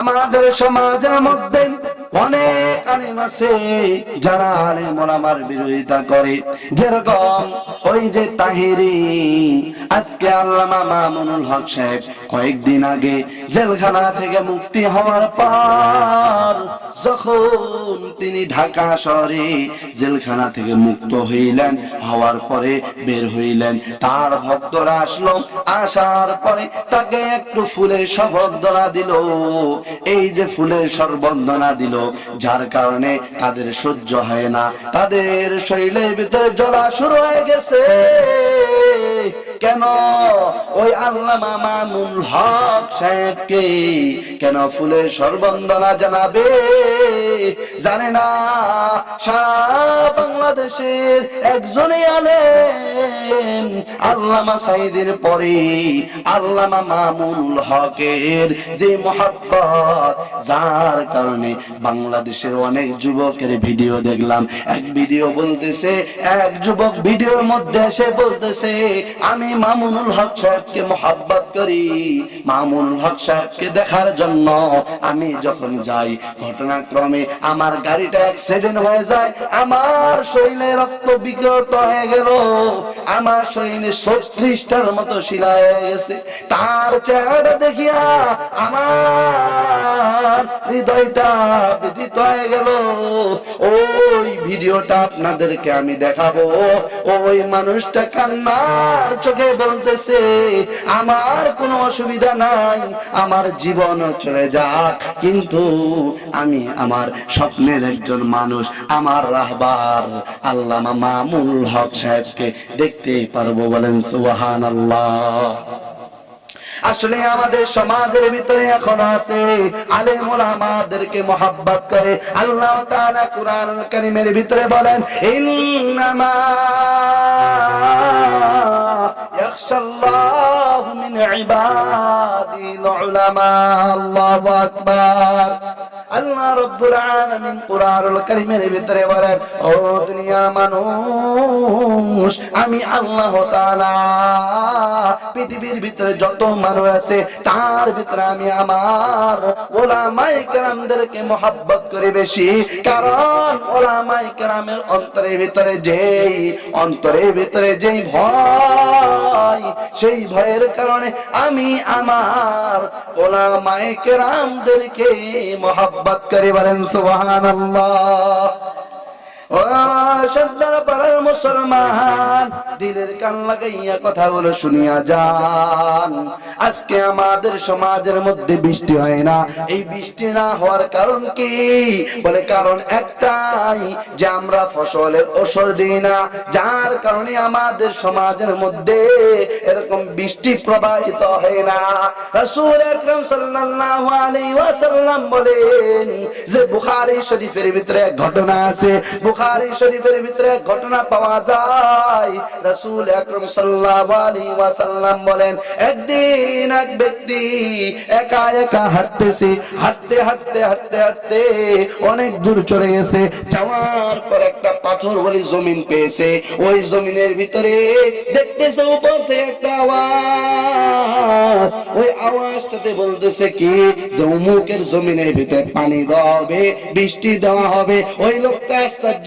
আমাদের সমাজের মধ্যে অনেক আলিম আছে যারা আলিম ওলামার বিরোধিতা করে। যেরকম ওই যে তাহিরি, আজকে আল্লামা মামুনুল হক সাহেব কয়েকদিন আগে জেলখানা থেকে মুক্তি হওয়ার পর যখন তিনি ঢাকা শহরে জেলখানা থেকে মুক্ত হইলেন, হওয়ার পরে বের হইলেন, তার ভক্তরা আসলো। আসার পরে তাকে একটু ফুলের সবর্দনা দিল এই যে ফুলের সর্বন্দনা দিল যার কারণে তাদের সহ্য হয় না। তাদের শরীরের ভিতরে জ্বলা শুরু হয়ে গেছে। কেন? ওই মামুল হক সাহেবকে কেন ফুলের সর্বন্দনা জানাবে? জানে না, সারা বাংলাদেশের একজনই আলেম আল্লামা সাইদের পরে আল্লামা মামুল হকের যে মহাব্বত, যার কারণে বাংলাদেশের অনেক যুবকের ভিডিও দেখলাম। এক ভিডিও বলতেছে, এক যুবক ভিডিওর মধ্যে এসে বলতেছে, আমি মামুনুল হক সাহেবকে মহাব্বত করি। মামুনুল হক সাহেবকে দেখার জন্য আমি যখন যাই, ঘটনাক্রমে আমার গাড়িটা অ্যাক্সিডেন্ট হয়ে যায়, আমার শরীরে রক্ত বিকৃত হয়ে গেল। আমার শরীরে ছত্রিশটার মতো শিলা হয়ে গেছে। তার চেহারা দেখিয়া আমার হৃদয়টা ব্যথিত হয়ে গেল। ওই ভিডিওটা আপনাদেরকে আমি দেখাবো। ওই মানুষটা কান্নার চোখে বলতেছে, আমার কোনো অসুবিধা নাই, আমার জীবন চলে যাক। কিন্তু আমি আমার স্বপ্নের একজন মানুষ, আমার রাহবার আল্লামা মামুল হক সাহেবকে দেখতে পারব বলেন সুবাহান আল্লাহ আসলে আমাদের সমাজের ভিতরে এখন আছে আলেম ওলামাদেরকে মহাব্বত করে। আল্লাহ তাআলা কুরআন কারীমের ভিতরে বলেন, ইন্নামা ইয়াখশাল্লাহু মিন ইবাদিল উলামা। আল্লাহু আকবার। আল্লাহ রব্বুল আলামিন কুরআনুল কারীমের ভিতরে বলেন, ও দুনিয়ার মানুষ, আমি আল্লাহ তাআলা পৃথিবীর ভিতরে যত মানুষ আছে, তার ভিতরে আমি আমার ওলামাই কেরামদেরকে মহাব্বত করি বেশি। কারণ ওলামাই কেরামের অন্তরের ভিতরে যেই, অন্তরের ভিতরে যেই ভয় সেই ভয়ের কারণে আমি আমার ওলামাই কেরামদেরকে মহাব্বত করে বলেন সুবহানাল্লাহ। মুসলমান, দিলের কান লাগাইয়া কথাগুলো শুনিয়া যান। আজকে আমাদের সমাজের মধ্যে বৃষ্টি হয় না। এই বৃষ্টি না হওয়ার কারণ কি? বলে কারণ একটাই, যে আমরা ফসলের ওসর দিই না। যার কারণে আমাদের সমাজের মধ্যে এরকম বৃষ্টি প্রবাহিত হয় না। রাসূল আকরাম সাল্লাল্লাহু ওয়াসাল্লাম বলেন যে বুখারী শরীফের ভিতরে এক ঘটনা আছে। শরীফের ভিতরে ঘটনা পাওয়া যায়। ওয়াসাল্লাম বলেন, একদিন এক ব্যক্তি একা একা হাঁটতেছে, হাঁটতে হাঁটতে হাঁটতে হাঁটতে অনেক দূর চলে গেছে। যাওয়ার পর একটা পাথর জমিন পেয়েছে। ওই জমিনের ভিতরে দেখতেছে উপর থেকে একটা আওয়াজ। ওই আওয়াজটাতে বলতেছে কি যে অমুকের জমিনের ভিতরে পানি দেওয়া হবে, বৃষ্টি দেওয়া হবে। ওই লোকটা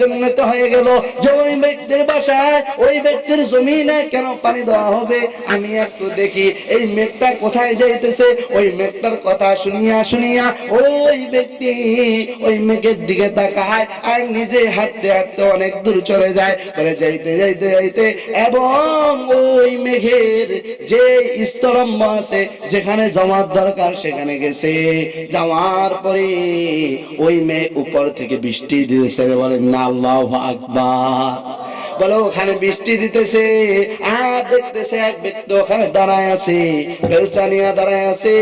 আশ্চর্যান্বিত হয়ে গেল যে ওই ব্যক্তির বাসায়, ওই ব্যক্তির জমিনে কেন পানি দেওয়া হবে? আমি একটু দেখি, এই মেঘটা কোথায় যাইতেছে? ওই মেঘটার কথা শুনিয়া শুনিয়া ওই ব্যক্তি ওই মেঘের দিকে তাকায় আর নিজে হাঁটতে হাঁটতে অনেক দূর চলে যায়। পরে যাইতে যাইতে যাইতে এবং ওই মেঘের যে স্তরম্ভ আছে, যেখানে জমার দরকার সেখানে গেছে। যাওয়ার পরে ওই মেঘ উপর থেকে বৃষ্টি দিয়েছে বলেন না আল্লাহ আকবার। বলো, ওখানে বৃষ্টি দিতেছে। আর দেখতেছে এক ব্যক্তি ওখানে দাঁড়ায় আছে, বেলচা নিয়ে দাঁড়ায় আছে,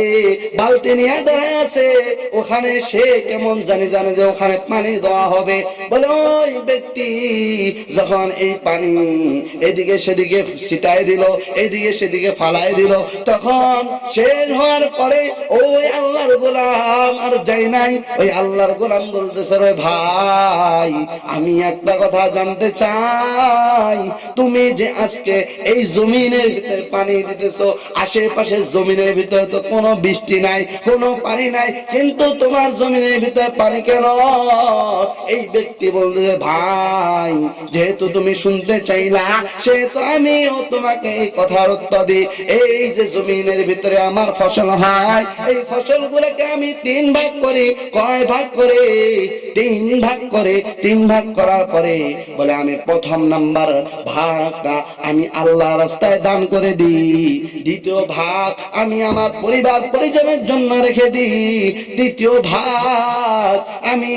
বালতি নিয়ে দাঁড়ায় আছে। ওখানে সে কেমন জানি জানে যে ওখানে পানি দেওয়া হবে। বলে, ওই ব্যক্তি যখন এই পানি এদিকে সেদিকে ছিটাই দিল এইদিকে সেদিকে ফালাই দিল, তখন শেষ হওয়ার পরে, ওই আল্লাহর গোলাম আর যাই নাই। ওই আল্লাহর গোলাম বলতেছে, রে ভাই, আমি একটা কথা জানতে চাই। ভাই, তুমি যে আজকে এই জমিনের ভিতরে পানি দিতেছো, আশেপাশে জমিনের ভিতরে তো কোনো বৃষ্টি নাই, কোনো পানি নাই, কিন্তু তোমার জমিনের ভিতরে পানি কেন? এই ব্যক্তি বলতে, ভাই, যেহেতু তুমি শুনতে চাইলা, সেহেতু আমিও তোমাকে এই কথার উত্তর দিই। এই যে জমিনের ভিতরে আমার ফসল হয়, এই ফসল গুলোকে আমি তিন ভাগ করি। কয় ভাগ করে? তিন ভাগ করে। তিন ভাগ করার পরে বলে, আমি প্রথম নাম্বার ভাগটা আমি আল্লাহ রাস্তায় দান করে দিই। দ্বিতীয় ভাগ আমি আমার পরিবার পরিজনের জন্য রেখে দিই। দ্বিতীয় ভাগ আমি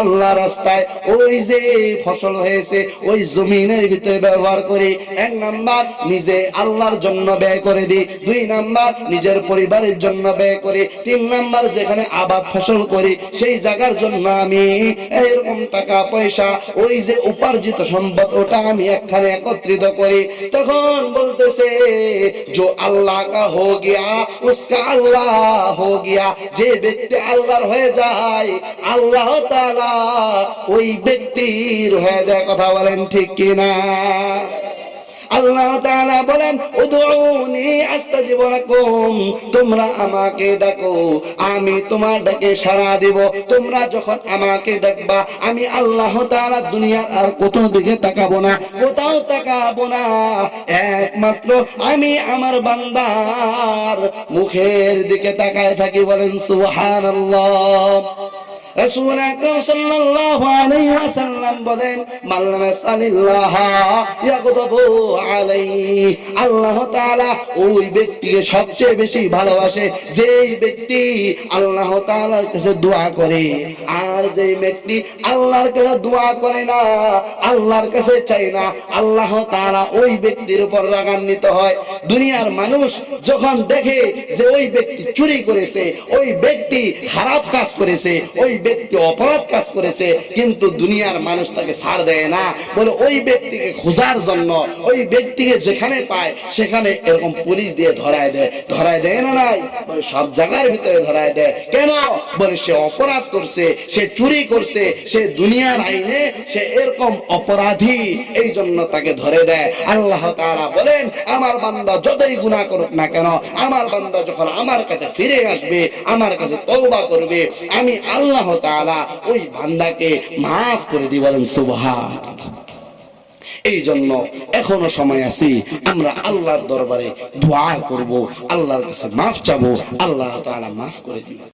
আল্লাহ রাস্তায় ওই যে ফসল হয়েছে, ওই জমিনের ভিতরে ব্যবহার করি। এক নাম্বার নিজে আল্লাহর জন্য ব্যয় করে দিই, দুই নাম্বার নিজের পরিবারের জন্য ব্যয় করি, তিন নাম্বার যেখানে আবাদ ফসল করি, সেই জায়গার জন্য আমি এরকম টাকা পয়সা, ওই যে উপার্জিত সম্পদ ওটা আমি একখানে একত্রিত করি। তখন বলতেছে যে আল্লাহ কা হো গিয়া, উসকা আল্লাহ হো গিয়া, যে ব্যক্তি আল্লাহর হয়ে যায়, আল্লাহ তাআলা ওই ব্যক্তির হয়ে যায়। কথা বলেন ঠিক কিনা? আল্লাহ তাআলা বলেন, উদউনি আস্তাজিব লাকুম, তোমরা আমাকে ডাকো, আমি তোমার ডাকে সাড়া দেব। তোমরা যখন আমাকে ডাকবা, আমি আল্লাহ তাআলা দুনিয়ার আর কোথাও দিকে তাকাবো না, কোথাও তাকাবো না। একমাত্র আমি আমার বান্দার মুখের দিকে তাকায় থাকি বলেন, সুবহানাল্লাহ। রাসূল আকরাম সাল্লাল্লাহু আলাইহি ওয়াসাল্লাম বলেন মাল্লাম সাল্লাল্লাহ আলাইহি। আল্লাহ তাআলা ওই ব্যক্তিকে সবচেয়ে বেশি ভালোবাসে, যেই ব্যক্তি আল্লাহ তাআলার কাছে দোয়া করে। আর যেই ব্যক্তি আল্লাহর কাছে দোয়া করে না, আল্লাহর কাছে চাই না, আল্লাহ তাআলা ওই ব্যক্তির উপর রাগান্বিত হয়। দুনিয়ার মানুষ যখন দেখে যে ওই ব্যক্তি চুরি করেছে, ওই ব্যক্তি খারাপ কাজ করেছে, ওই ব্যক্তি অপরাধ কাজ করেছে, কিন্তু দুনিয়ার মানুষ তাকে ছাড় দেয় না। বলে ওই ব্যক্তিকে খোঁজার জন্য, ওই ব্যক্তিকে যেখানে পায়, সেখানে এরকম পুলিশ দিয়ে ধরায় দেয়। ধরায় দেয় না নাই? সব জায়গার ভিতরে ধরায় দেয়। কেন? বলে সে অপরাধ করছে, সে চুরি করছে, সে দুনিয়ার আইনে, সে এরকম অপরাধী এই জন্য তাকে ধরে দেয়। আল্লাহ তারা বলেন, আমার বান্দা যতই গুনাহ করুক না কেন, আমার বান্দা যখন আমার কাছে ফিরে আসবে, আমার কাছে তওবা করবে, আমি আল্লাহ তাআলা ওই বান্দাকে মাফ করে দিয়ে বলেন সুবহান এই জন্য এখনও সময় আছি, আমরা আল্লাহর দরবারে দোয়া করব, আল্লাহর কাছে মাফ চাবো, আল্লাহ তাআলা মাফ করে দিবেন।